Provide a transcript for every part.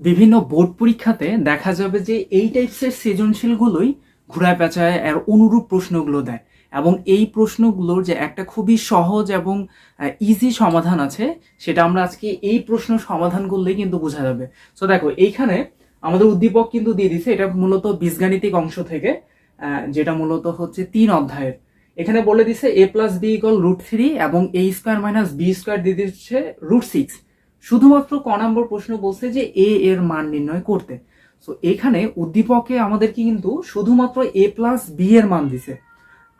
বিভিন্ন বোর্ড পরীক্ষাতে দেখা যাবে যে এই টাইপসের সৃজনশীলগুলোই ঘুরায় পেঁচায় আর অনুরূপ প্রশ্নগুলো দেয়। এবং এই প্রশ্নগুলোর যে একটা খুবই সহজ এবং ইজি সমাধান আছে, সেটা আমরা আজকে এই প্রশ্ন সমাধান করলেই কিন্তু বোঝা যাবে। সো দেখো, এইখানে আমাদের উদ্দীপক কিন্তু দিয়ে দিছে, এটা মূলত বীজগাণিতিক অংশ থেকে যেটা মূলত হচ্ছে তিন অধ্যায়ের। এখানে বলে দিছে A plus B equal root three এবং A square minus B square দিয়ে দিচ্ছে রুট সিক্স শুধুমাত্র ক নম্বর প্রশ্ন বলছে যে এ এর মান নির্ণয় করতে। সো এখানে উদ্দীপকে আমাদেরকে কিন্তু শুধুমাত্র এ প্লাস বি এর মান দিছে।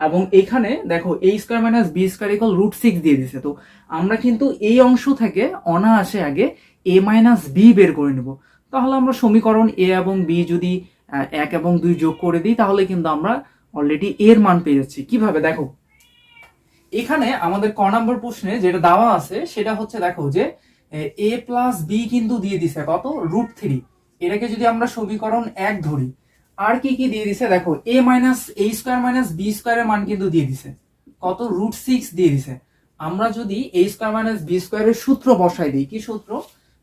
এবং এখানে দেখো A square minus B square equal root six দিয়ে দিছে। তো, আমরা কিন্তু এই অংশ থেকে অনায়াসে আগে এ মাইনাস বি বের করে নেব। তাহলে আমরা সমীকরণ এ এবং বি যদি এক এবং দুই যোগ করে দিই, তাহলে কিন্তু আমরা অলরেডি এর মান পেয়ে যাচ্ছি। কীভাবে? দেখো। এখানে আমাদের ক নম্বর প্রশ্নে যেটা দেওয়া আছে, সেটা হচ্ছে, দেখো যে এ প্লাস বি কিন্তু দিয়ে দিছে কত? রুট থ্রি এটাকে যদি আমরা সমীকরণ এক ধরি, আর কি কি দিয়ে দিছে? দেখো A minus A square minus B স্কোয়ারের মান কিন্তু দিয়ে দিছে। কত? রুট সিক্স দিয়ে দিছে। আমরা যদি এ স্কোয়ার মাইনাস বি স্কোয়ারের সূত্র বসাই দিই, কি সূত্র?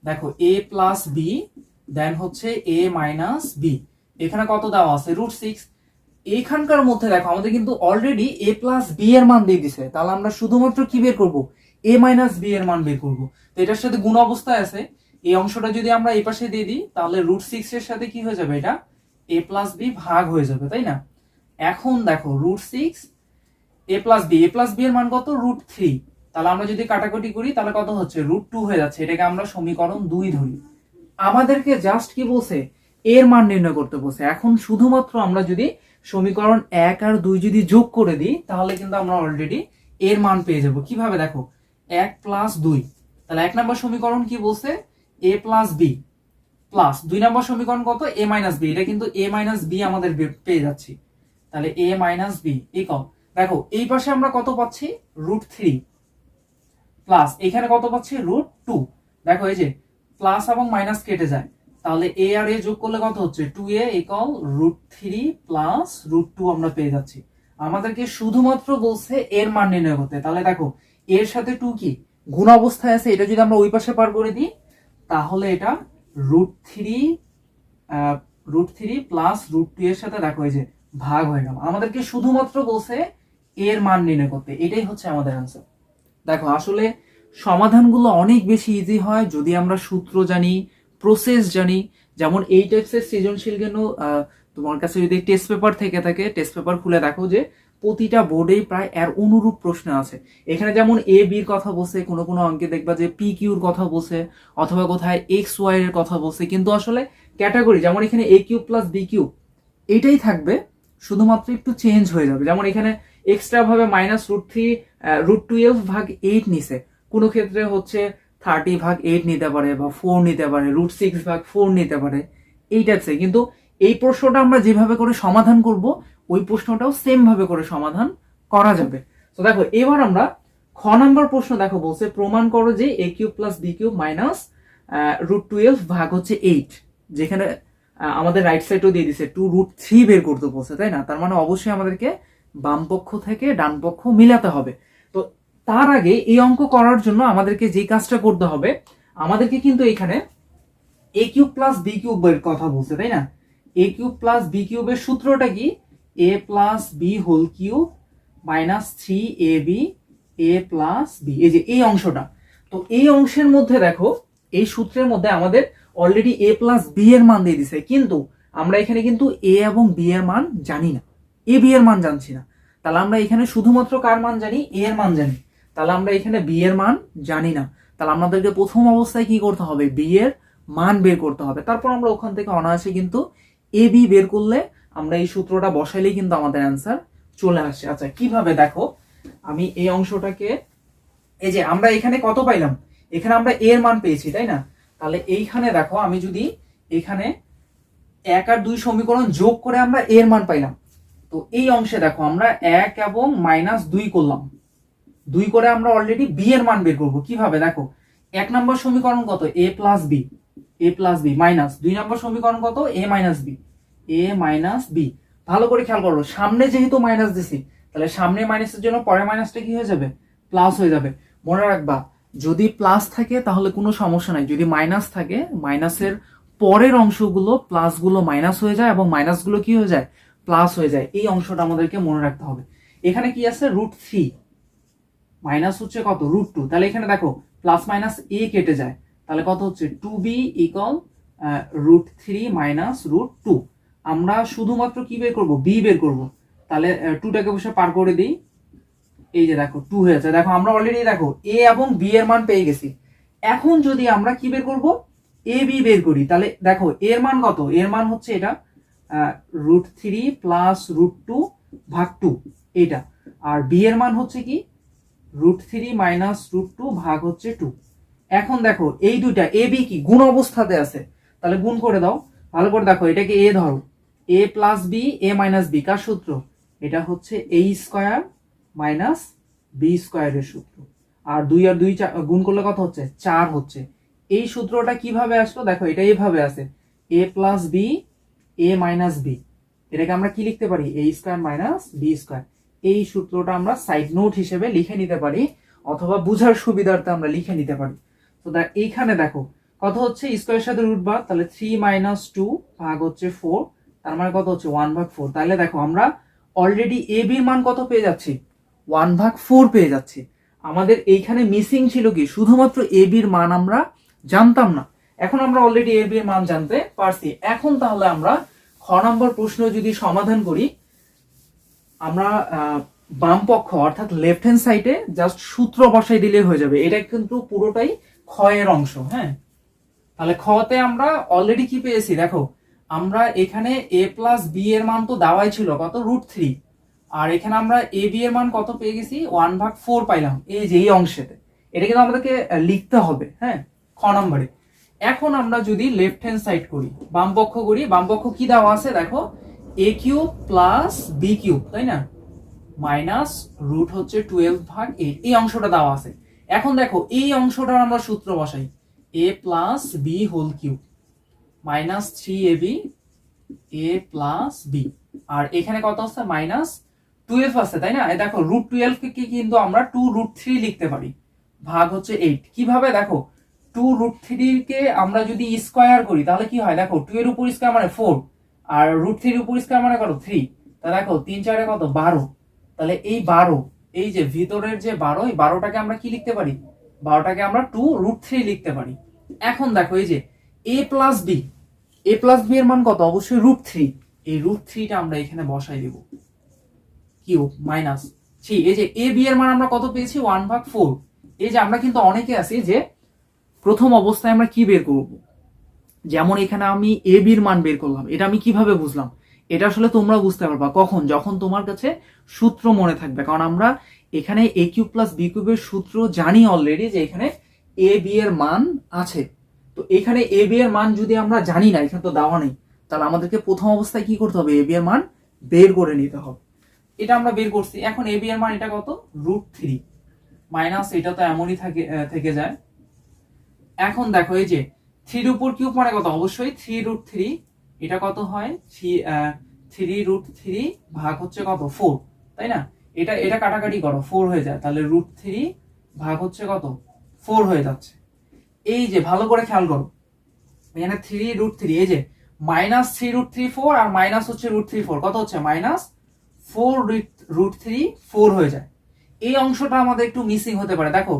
দেখো এ প্লাস বি দেন হচ্ছে এ মাইনাস বি এখানে কত দেওয়া আছে? রুট সিক্স এইখানকার মধ্যে দেখো, আমাদের কিন্তু অলরেডি এ প্লাস বি এর মান দিয়ে দিছে। তাহলে আমরা শুধুমাত্র কি বের করব? এ মাইনাস বি এর মান বের করব। তো এটার সাথে গুণ অবস্থায় আছে। এই অংশটা যদি আমরা এই পাশে দিয়ে দিই, তাহলে রুট সিক্স এর সাথে কি হয়ে যাবে এটা? এ প্লাস বি ভাগ হয়ে যাবে, তাই না? এখন দেখো root six A plus B A plus B এর মান কত? রুট থ্রি তাহলে আমরা যদি কাটাকুটি করি, তাহলে কত হচ্ছে? রুট টু হয়ে যাচ্ছে। এটাকে আমরা সমীকরণ দুই ধরি। আমাদেরকে জাস্ট কি বলছে? এর মান নির্ণয় করতে বলছে। এখন শুধুমাত্র আমরা যদি সমীকরণ এক আর দুই যদি যোগ করে দিই, তাহলে কিন্তু আমরা অলরেডি এর মান পেয়ে যাব। কীভাবে? দেখো এক প্লাস দুই। তাহলে এক নম্বর সমীকরণ কি বলছে? এ প্লাস বি প্লাস দুই নম্বর সমীকরণ কত? এ মাইনাস বি এটা কিন্তু এ মাইনাস বি আমাদের পেয়ে যাচ্ছি। তাহলে এ মাইনাস বি এই কম দেখো, এই পাশে আমরা কত পাচ্ছি? রুট থ্রি প্লাস এখানে কত পাচ্ছি? রুট টু দেখো, এই যে প্লাস এবং মাইনাস কেটে যায়। তাহলে এ আর এ যোগ করলে কত হচ্ছে? Two A equal root three plus root two আমরা পেয়ে যাচ্ছি। আমাদেরকে শুধুমাত্র বলছে এর মান নির্ণয় করতে। তাহলে দেখো এর সাথে টু কি? গুণ অবস্থায় আছে, এটা যদি আমরা ওই পাশে পার করে দিই, তাহলে এটা root three root three plus root two এর সাথে দেখো যে ভাগ হয়ে গেল। আমাদেরকে শুধুমাত্র বলছে এর মান নির্ণয় করতে। এটাই হচ্ছে আমাদের আনসার দেখো, আসলে সমাধানগুলো অনেক বেশি ইজি হয় যদি আমরা সূত্র জানি প্রসেস জানি। যেমন এই টাইপসের সৃজনশীল কেন তোমার কাছে যদি টেস্ট পেপার থেকে থাকে টেস্ট পেপার খুলে দেখো যে প্রতিটা বোর্ডেই প্রায় এর অনুরূপ প্রশ্ন আছে। এখানে যেমন এ বির কথা বলছে, কোনো কোনো অঙ্কে দেখবা যে পি কিউর কথা বলছে, অথবা কোথায় এক্স ওয়াই এর কথা বলছে, কিন্তু আসলে ক্যাটাগরি যেমন এখানে A cube plus B cube এটাই থাকবে, শুধুমাত্র একটু চেঞ্জ হয়ে যাবে। যেমন এখানে এক্সট্রা ভাবে minus root three root twelve ভাগ এইট নিছে। কোনো ক্ষেত্রে হচ্ছে থার্টি ভাগ এইট নিতে পারে বা ফোর নিতে পারে রুট সিক্স ভাগ ফোর নিতে পারে এই কিন্তু এই প্রশ্নটা আমরা যেভাবে করে সমাধান করব, ওই প্রশ্নটাও সেম ভাবে করে সমাধান করা যাবে। তো দেখো, এবার আমরা খ নম্বর প্রশ্ন দেখো বলছে, প্রমাণ করো যে A cube plus B cube minus root twelve ভাগ হচ্ছে এইট যেখানে আমাদের রাইট সাইডও দিয়ে দিছে টু রুট থ্রি বের করতে বলছে, তাই না? তার মানে অবশ্যই আমাদেরকে বাম পক্ষ থেকে ডান পক্ষ মিলাতে হবে। তো, তার আগে এই অঙ্ক করার জন্য আমাদেরকে যে কাজটা করতে হবে, আমাদেরকে কিন্তু এখানে এ কিউব প্লাস বি কিউবের কথা বলছে, তাই না? এ কিউব প্লাস বি কিউবের সূত্রটা কি? A plus B whole cube minus three A B A plus B এই যে এই অংশটা। তো এই অংশের মধ্যে দেখো, এই সূত্রের মধ্যে আমাদের অলরেডি এ প্লাস বি এর মান দিয়ে দিছে। কিন্তু আমরা এখানে কিন্তু এ এবং বি এর মান জানি না। এ বি এর মান জানছি না। তাহলে আমরা এখানে শুধুমাত্র কার মান জানি? এ এর মান জানি। তাহলে আমরা এখানে বি এর মান জানি না। তাহলে আমাদেরকে প্রথম অবস্থায় কি করতে হবে? বি এর মান বের করতে হবে। তারপর আমরা ওখান থেকে অনায়াসে কিন্তু এ বি বের করলে আমরা এই সূত্রটা বসাইলেই কিন্তু আমাদের অ্যান্সার চলে আসছে আচ্ছা কীভাবে দেখো? আমি এই অংশটাকে, এই যে আমরা এখানে কত পাইলাম? এখানে আমরা এর মান পেয়েছি, তাই না? তাহলে এইখানে দেখো, আমি যদি এখানে এক আর দুই সমীকরণ যোগ করে আমরা এর মান পাইলাম। তো এই অংশে দেখো, আমরা এক এবং মাইনাস দুই করলাম। দুই করে আমরা অলরেডি বি এর মান বের করব। কীভাবে? দেখো, এক নম্বর সমীকরণ কত? A plus B A plus B minus দুই নম্বর সমীকরণ কত? A minus B A minus B ভালো করে খেয়াল করো, সামনে যেহেতু মাইনাস দিছি, তাহলে সামনে মাইনাসের জন্য পরে মাইনাসটা কি হয়ে যাবে? প্লাস হয়ে যাবে। মনে রাখবা, যদি প্লাস থাকে তাহলে কোনো সমস্যা নাই। যদি মাইনাস থাকে মাইনাসের পরের অংশগুলো প্লাসগুলো মাইনাস হয়ে যায় এবং মাইনাসগুলো কি হয়ে যায়? প্লাস হয়ে যায়। এই অংশটা আমাদেরকে মনে রাখতে হবে। এখানে কি আছে? রুট থ্রি মাইনাস হচ্ছে কত? রুট টু তাহলে এখানে দেখো প্লাস মাইনাস এ কেটে যায়। তাহলে কত হচ্ছে? Two B equal root three minus root two আমরা শুধুমাত্র কি বের করব? বি বের করব। তাহলে টুটাকে বসে পার করে দিই। এই যে দেখো টু হয়েছে দেখো, আমরা অলরেডি দেখো এ এবং বি এর মান পেয়ে গেছি। এখন যদি আমরা কি বের করব? এ বি বের করি। তাহলে, দেখো এর মান কত? এর মান হচ্ছে এটা root three plus root two ভাগ টু এটা আর বি এর মান হচ্ছে কি? Root three minus root two ভাগ হচ্ছে টু এখন দেখো, এই দুইটা, এ, বি কি? গুণ অবস্থাতে আছে। তাহলে গুণ করে দাও। ভালো করে দেখো, এটাকে এ ধরো। A plus B, A minus B, কার সূত্র? এটা হচ্ছে এ স্কোয়ার মাইনাস বি স্কোয়ারের সূত্র। আর দুই আর দুই গুণ করলে কত হচ্ছে? চার হচ্ছে। এই সূত্রটা কীভাবে আসলো? দেখো, এটা এইভাবে আছে। A plus B, A minus B. এটাকে আমরা কি লিখতে পারি? A square minus B square এই সূত্রটা আমরা সাইড নোট হিসেবে লিখে নিতে পারি, অথবা বুঝার সুবিধার্থে আমরা লিখে নিতে পারি। তো দেখ এইখানে দেখো কত হচ্ছে স্কোয়ারের সাথে রুট ভাগ তাহলে থ্রি মাইনাস টু ভাগ হচ্ছে ফোর তার মানে কত হচ্ছে ওয়ান ভাগ ফোর তাহলে দেখো আমরা অলরেডি এ বির মান কত পেয়ে যাচ্ছি? ওয়ান ভাগ ফোর পেয়ে যাচ্ছি। আমাদের এইখানে মিসিং ছিল কি? শুধুমাত্র এ বির মান আমরা জানতাম না। এখন আমরা অলরেডি এ বির মান জানতে পারছি। এখন তাহলে আমরা খ নম্বর প্রশ্ন যদি সমাধান করি, আমরা বাম পক্ষ অর্থাৎ লেফট হ্যান্ড সাইডে জাস্ট সূত্র বসাই দিলে হয়ে যাবে। এটা কিন্তু পুরোটাই ক্ষয়ের অংশ হ্যাঁ? তাহলে খতে আমরা অলরেডি কি পেয়েছি? দেখো, আমরা এখানে এ প্লাস বি এর মান তো দেওয়াই ছিল, কত? রুট থ্রি আর এখানে আমরা এ বি এর মান কত পেয়ে গেছি? ওয়ান ভাগ ফোর পাইলাম, এই যে, এই অংশেতে। এটা কিন্তু আমাদেরকে লিখতে হবে হ্যাঁ? খ নম্বরে। এখন আমরা যদি লেফট হ্যান্ড সাইড করি, বাম পক্ষ করি, বাম পক্ষ কি দেওয়া আছে? দেখো A cube plus B cube তাই না? মাইনাস রুট হচ্ছে টুয়েলভ ভাগ এ এই অংশটা দেওয়া আছে। এখন দেখো, এই অংশটার আমরা সূত্র বসাই। A plus B whole cube minus three A B A plus B আর এখানে কত আছে? মাইনাস টুয়েলভ আছে, তাই না? দেখো রুট টুয়েলভ কে কিন্তু আমরা টু রুট থ্রি লিখতে পারি। ভাগ হচ্ছে এইট কীভাবে? দেখো টু রুট থ্রি কে আমরা যদি স্কোয়ার করি, তাহলে কি হয়? দেখো টু এর উপর স্কোয়ার মানে ফোর আর রুট থ্রির উপর স্কোয়ার মানে কত? থ্রি তা দেখো, তিন চারে কত? বারো। তাহলে এই বারো এই যে ভিতরের যে বারো, এই বারোটাকে আমরা কি লিখতে পারি? বারোটাকে আমরা টু রুট থ্রি লিখতে পারি। এখন দেখো, এই যে A plus B A plus B এর মান কত? অবশ্যই রুট থ্রি এই রুট থ্রিটা আমরা এখানে বসাই দেব। Cube minus three. এই যে এ বি এর মান আমরা কত পেয়েছি? ওয়ান ভাগ ফোর এই যে আমরা কিন্তু অনেকে আছি যে প্রথম অবস্থায় আমরা কি বের করব? যেমন এখানে আমি এ বির মান বের করলাম। এটা আমি কীভাবে বুঝলাম? এটা আসলে তোমরা বুঝতে পারবা কখন, যখন তোমার কাছে সূত্র মনে থাকবে। কারণ আমরা এখানে এ কিউব প্লাস বি কিউবের সূত্র জানি অলরেডি যে এখানে এ বি এর মান আছে। তো এখানে এ বি এর মান যদি আমরা জানি না, এখানে তো দেওয়া নেই, তাহলে আমাদেরকে প্রথম অবস্থায় কি করতে হবে? এ বি এর মান বের করে নিতে হবে। এটা আমরা বের করছি। এখন এ বি এর মান এটা কত? রুট থ্রি মাইনাস এটা তো এমনই থাকে থেকে যায়। এখন দেখো এই যে থ্রির উপর কিউব মানে কত? অবশ্যই থ্রি রুট থ্রি এটা কত হয়? থ্রি থ্রি রুট থ্রি ভাগ হচ্ছে কত? ফোর তাই না? এটা এটা কাটাকাটি করো ফোর হয়ে যায়। তাহলে রুট থ্রি ভাগ হচ্ছে কত? ফোর হয়ে যাচ্ছে। এই যে, ভালো করে খেয়াল করো। এখানে থ্রি রুট থ্রি এই যে minus three root three four আর মাইনাস হচ্ছে রুট থ্রি ফোর কত হচ্ছে? Minus four root root three four হয়ে যায়। এই অংশটা আমাদের একটু মিসিং হতে পারে। দেখো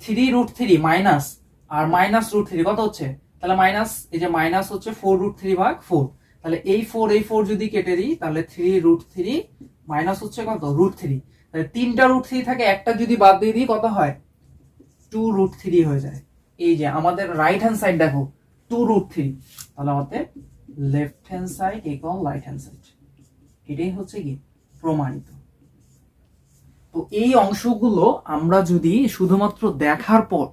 থ্রি রুট থ্রি মাইনাস আর মাইনাস রুট থ্রি কত হচ্ছে? তাহলে মাইনাস এই যে মাইনাস হচ্ছে ফোর রুট থ্রি ভাগ ফোর তাহলে এই ফোর এই ফোর যদি কেটে দিই, তাহলে থ্রি রুট থ্রি মাইনাস হচ্ছে কত? রুট থ্রি তাহলে তিনটা রুট থ্রি থাকে, একটা যদি বাদ দিয়ে দিই, কত হয়? টু রুট থ্রি হয়ে যায়। এই যে আমাদের রাইট হ্যান্ড সাইড দেখো টু রুট থ্রি তাহলে আমাদের লেফট হ্যান্ড সাইড এবং রাইট হ্যান্ড সাইড এটাই হচ্ছে কি? প্রমাণিত। তো এই অংশগুলো আমরা যদি শুধুমাত্র দেখার পর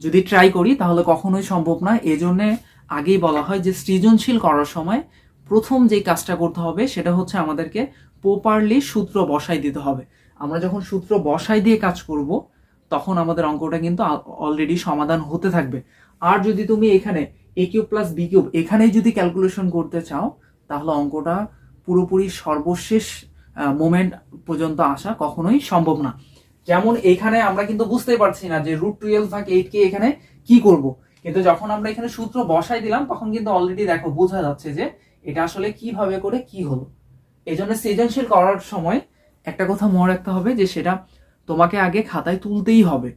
যদি ট্রাই করি, তাহলে কখনোই সম্ভব না এজন্য আগেই বলা হয় যে সৃজনশীল করার সময় প্রথম যে কাজটা করতে হবে সেটা হচ্ছে আমাদেরকে প্রপারলি সূত্র বসাই দিতে হবে। আমরা যখন সূত্র বসাই দিয়ে কাজ করব, তখন আমাদের অঙ্কটা কিন্তু অলরেডি সমাধান হতে থাকবে। আর যদি তুমি এখানে A cube plus B cube এখানেই যদি ক্যালকুলেশন করতে চাও, তাহলে অঙ্কটা পুরোপুরি সর্বশেষ মোমেন্ট পর্যন্ত আসা কখনোই সম্ভব না। যেমন এখানে আমরা কিন্তু বুঝতেই পারছি না যে রুট টুয়েলভ ভাগ এইট কে এখানে কি করব। কিন্তু যখন আমরা এখানে সূত্র বসাই দিলাম, তখন কিন্তু অলরেডি দেখো বোঝা যাচ্ছে যে এটা আসলে কীভাবে করে কি হলো। এই জন্য সৃজনশীল করার সময় একটা কথা মনে রাখতে হবে যে সেটা তোমাকে আগে খাতায় তুলতেই হবে।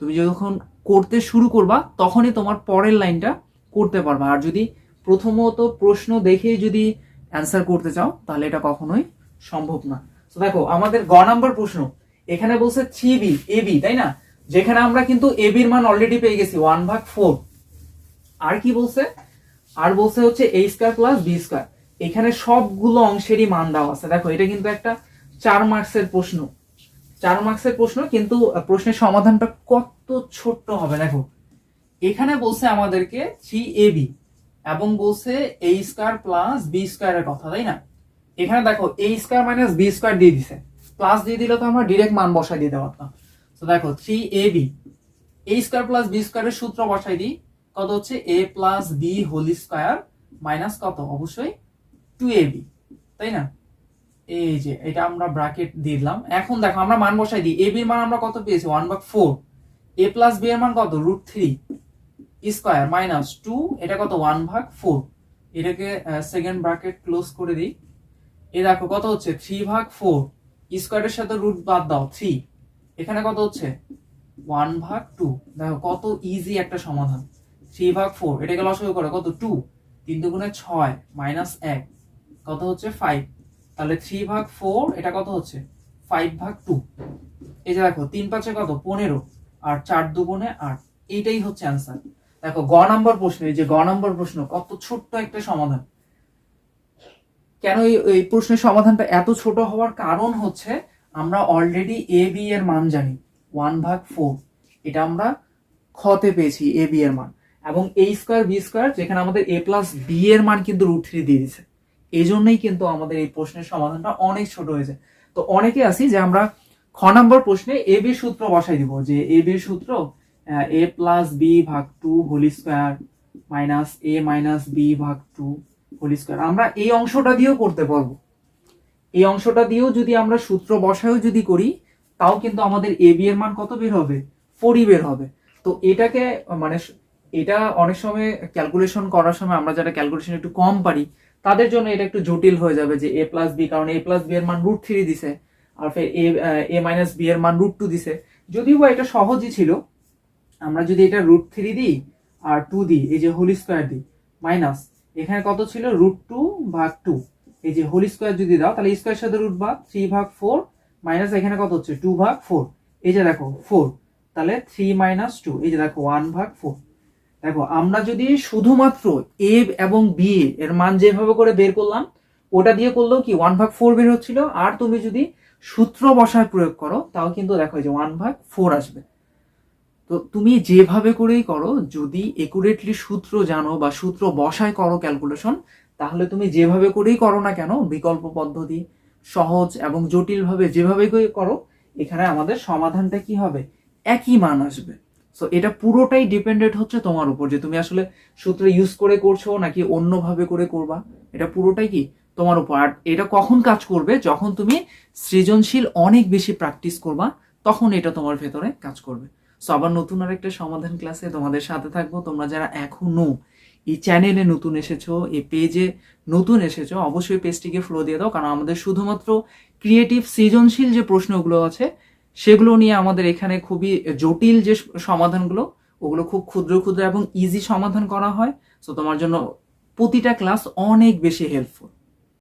তুমি যখন করতে শুরু করবা, তখনই তোমার পরের লাইনটা করতে পারবা। আর যদি প্রথমত প্রশ্ন দেখেই যদি অ্যান্সার করতে চাও, তাহলে এটা কখনোই সম্ভব না। তো দেখো, আমাদের গ নাম্বার প্রশ্ন। এখানে বলছে থ্রি বি এ বি তাই না? যেখানে আমরা কিন্তু এ বির মান অলরেডি পেয়ে গেছি ওয়ান ভাগ ফোর আর কি বলছে? আর বলছে হচ্ছে A square plus B square এখানে সবগুলো অংশেরই মান দেওয়া আছে। দেখো, এটা কিন্তু একটা চার মার্কসের প্রশ্ন। চার মার্কসের প্রশ্ন, কিন্তু প্রশ্নের সমাধানটা কত ছোট্ট হবে, দেখো। এখানে বলছে আমাদেরকে থ্রি এ বি এবং বলছে এ স্কোয়ার প্লাস বি স্কোয়ারের কথা, তাই না? এখানে দেখো A square minus B square দিয়ে দিছে। প্লাস দিয়ে দিলে তো আমরা ডিরেক্ট মান বসাই দিতে পারতাম। তো দেখো three A B A square plus B স্কোয়ারের সূত্র বসাই দিই। কত হচ্ছে? A plus B whole square minus কত? অবশ্যই টু এ বি তাই না? এই যে, এটা আমরা ব্র্যাকেট দিলাম। এখন দেখো, আমরা মান বসাই দিই। এ বির মান আমরা কত পেয়েছি? ওয়ান ভাগ ফোর এ প্লাস বি এর মান কত? Root three square minus two এটা কত? ওয়ান ভাগ ফোর এটাকে সেকেন্ড ব্র্যাকেট ক্লোজ করে দিই। এ দেখো, কত হচ্ছে? থ্রি ভাগ ফোর স্কোয়ারের সাথে রুট বাদ দাও থ্রি এখানে কত হচ্ছে? ওয়ান ভাগ টু দেখো, কত ইজি একটা সমাধান। থ্রি ভাগ ফোর এটাকে লসাগু করে, কত? টু তিন দুগুণে ছয় মাইনাস এক, কত হচ্ছে ফাইভ তাহলে থ্রি ভাগ ফোর এটা কত হচ্ছে? ফাইভ ভাগ টু এই যে দেখো, তিন পাঁচে কত? পনেরো, আর চার দুগুণে আট, এইটাই হচ্ছে অ্যান্সার দেখো, গ নাম্বার প্রশ্ন, এই যে গ নাম্বার প্রশ্ন, কত ছোট্ট একটা সমাধান। কেন এই প্রশ্নের সমাধানটা এত ছোট হওয়ার কারণ হচ্ছে, আমরা অলরেডি এ বি এর মান জানি ওয়ান ভাগ ফোর এটা আমরা খতে পেয়েছি এ বি এর মান। এবং এ স্কোয়ার বি স্কোয়ার যেখানে আমাদের এ প্লাস বি এর মান কিন্তু রুট থ্রি দিয়ে দিছে এই জন্যই কিন্তু আমাদের এই প্রশ্নের সমাধানটা অনেক ছোট হয়েছে। তো অনেকে আছি যে আমরা খ নম্বর প্রশ্নে এ বি সূত্র বসাই দিব যে এ বি সূত্র এ প্লাস বি ভাগ two whole square minus A minus B ভাগ টু হোল স্কোয়ার আমরা এই অংশটা দিয়েও করতে পারব। এই অংশটা দিয়েও যদি আমরা সূত্র বসায়ও যদি করি, তাও কিন্তু আমাদের এ বি এর মান কত বের হবে? ফোরই বের হবে। তো এটাকে মানে এটা অনেক সময় ক্যালকুলেশন করার সময় আমরা যারা ক্যালকুলেশন একটু কম পারি, তাদের জন্য এটা একটু জটিল হয়ে যাবে যে এ প্লাস বি কারণ এ প্লাস বি এর মান রুট থ্রি দিছে, আর ফের এ এ মাইনাস বি এর মান রুট টু দিছে। যদিও বা এটা সহজই ছিল, আমরা যদি এটা রুট থ্রি দিই আর টু দিই, এই যে হোল স্কোয়ার দিই মাইনাস এখানে কত ছিল? রুট টু ভাগ টু এই যে হোল স্কোয়ার যদি দাও, তাহলে স্কোয়ার সাথে রুট ভাগ থ্রি ভাগ ফোর মাইনাস এখানে কত হচ্ছে? টু ভাগ ফোর এই যে দেখো ফোর তাহলে থ্রি মাইনাস টু এই যে দেখো ওয়ান ভাগ ফোর দেখো, আমরা যদি শুধুমাত্র এ এবং বি এর মান যেভাবে করে বের করলাম, ওটা দিয়ে করলেও কি ওয়ান ভাগ ফোর বের হচ্ছিল? আর তুমি যদি সূত্র বসায় প্রয়োগ করো, তাও কিন্তু দেখো যে ওয়ান ভাগ ফোর আসবে। তো তুমি যেভাবে করেই করো, যদি একুরেটলি সূত্র জানো বা সূত্র বসায় করো ক্যালকুলেশন তাহলে তুমি যেভাবে করেই করো না কেন, বিকল্প পদ্ধতি, সহজ এবং জটিলভাবে যেভাবে করো, এখানে আমাদের সমাধানটা কি হবে? একই মান আসবে। সো এটা পুরোটাই ডিপেন্ডেন্ট হচ্ছে তোমার উপর যে তুমি আসলে সূত্র ইউজ করে করছ নাকি অন্যভাবে করে করবা। এটা পুরোটাই কি? তোমার উপর। আর এটা কখন কাজ করবে? যখন তুমি সৃজনশীল অনেক বেশি প্র্যাকটিস করবা, তখন এটা তোমার ভেতরে কাজ করবে। সো আবার নতুন আরেকটা সমাধান ক্লাসে তোমাদের সাথে থাকব। তোমরা যারা এখনও এই চ্যানেলে নতুন এসেছ, এই পেজে নতুন এসেছ, অবশ্যই পেজটিকে ফ্লো দিয়ে দাও। কারণ আমাদের শুধুমাত্র ক্রিয়েটিভ সৃজনশীল যে প্রশ্নগুলো আছে সেগুলো নিয়ে আমাদের এখানে খুবই জটিল যে সমাধানগুলো, ওগুলো খুব ক্ষুদ্র ক্ষুদ্র এবং ইজি সমাধান করা হয়। সো তোমার জন্য প্রতিটা ক্লাস অনেক বেশি হেল্পফুল